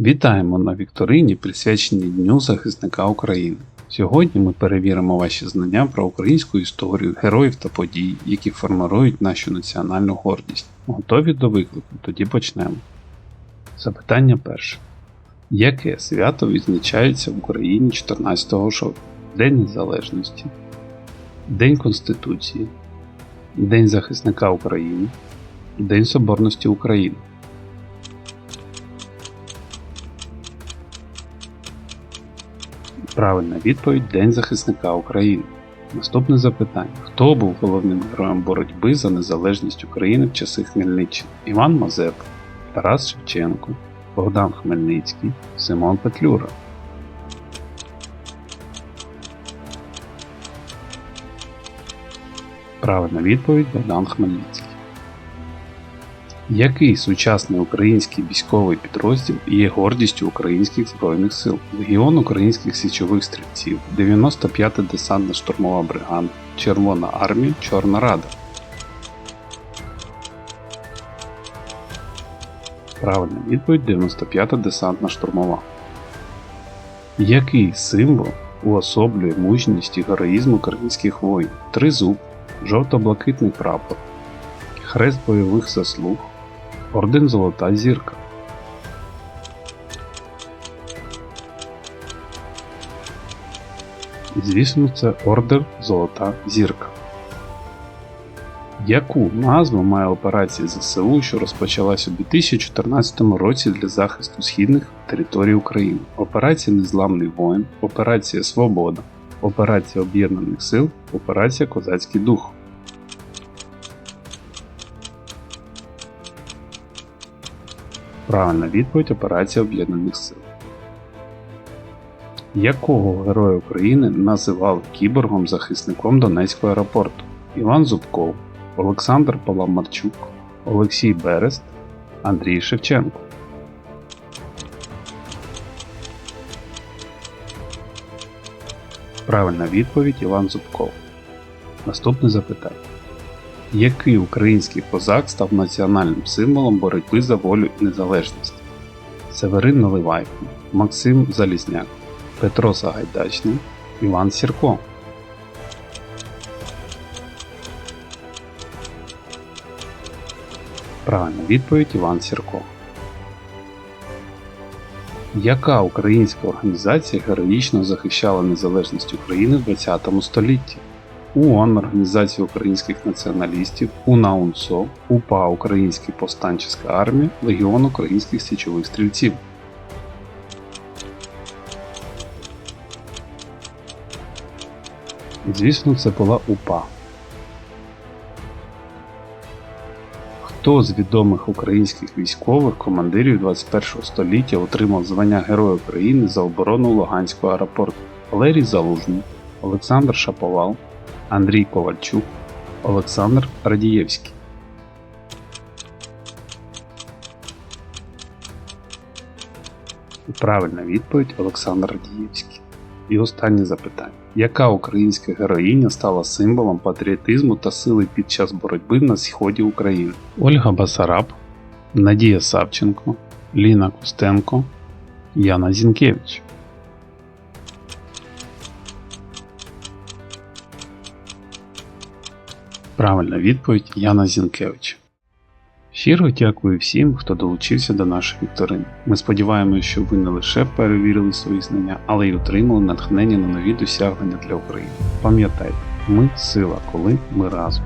Вітаємо на вікторині, присвяченій Дню захисника України. Сьогодні ми перевіримо ваші знання про українську історію, героїв та подій, які формирують нашу національну гордість. Готові до виклику? Тоді почнемо. Запитання перше. Яке свято відзначається в Україні 14 жовтня? День Незалежності, День Конституції, День захисника України, День Соборності України. Правильна відповідь День захисника України. Наступне запитання: Хто був головним героєм боротьби за незалежність України в часи Хмельниччини? Іван Мазепа, Тарас Шевченко, Богдан Хмельницький, Симон Петлюра. Правильна відповідь Богдан Хмельницький. Який сучасний український військовий підрозділ є гордістю українських збройних сил? Легіон українських січових стрільців, 95-та десантна штурмова бригада, Червона армія, Чорна Рада. Правильна відповідь 95-та десантна штурмова. Який символ уособлює мужність і героїзм українських воїнів? Тризуб, жовто-блакитний прапор, хрест бойових заслуг, орден Золота зірка. Звісно, це ордер Золота зірка. Яку назву має операція ЗСУ, що розпочалась у 2014 році для захисту східних територій України? Операція Незламний воїн, Операція Свобода, Операція Об'єднаних Сил, Операція Козацький Дух. Правильна відповідь Операція Об'єднаних Сил. Якого героя України називали кіборгом-захисником Донецького аеропорту? Іван Зубков, Олександр Паламарчук, Олексій Берест, Андрій Шевченко. Правильна відповідь Іван Зубков. Наступне запитання. Який український козак став національним символом боротьби за волю і незалежність? Северин Наливайко, Максим Залізняк, Петро Сагайдачний, Іван Сірко. Правильна відповідь Іван Сірко. Яка українська організація героїчно захищала незалежність України в ХХ столітті? УОН Організація українських націоналістів, УНАУНСО, УПА Українська повстанчеська армія, Легіон українських січових стрільців. Звісно, це була УПА. Хто з відомих українських військових командирів 21 століття отримав звання Героя України за оборону Луганського аеропорту? Валерій Залужний, Олександр Шаповал, Андрій Ковальчук, Олександр Радієвський. Правильна відповідь Олександр Радієвський. І останнє запитання. Яка українська героїня стала символом патріотизму та сили під час боротьби на сході України? Ольга Басараб, Надія Савченко, Ліна Костенко, Яна Зінкевич. Правильна відповідь Яна Зінкевич. Щиро дякую всім, хто долучився до нашої вікторин. Ми сподіваємося, що ви не лише перевірили свої знання, але й отримали натхнення на нові досягнення для України. Пам'ятайте, ми сила, коли ми разом.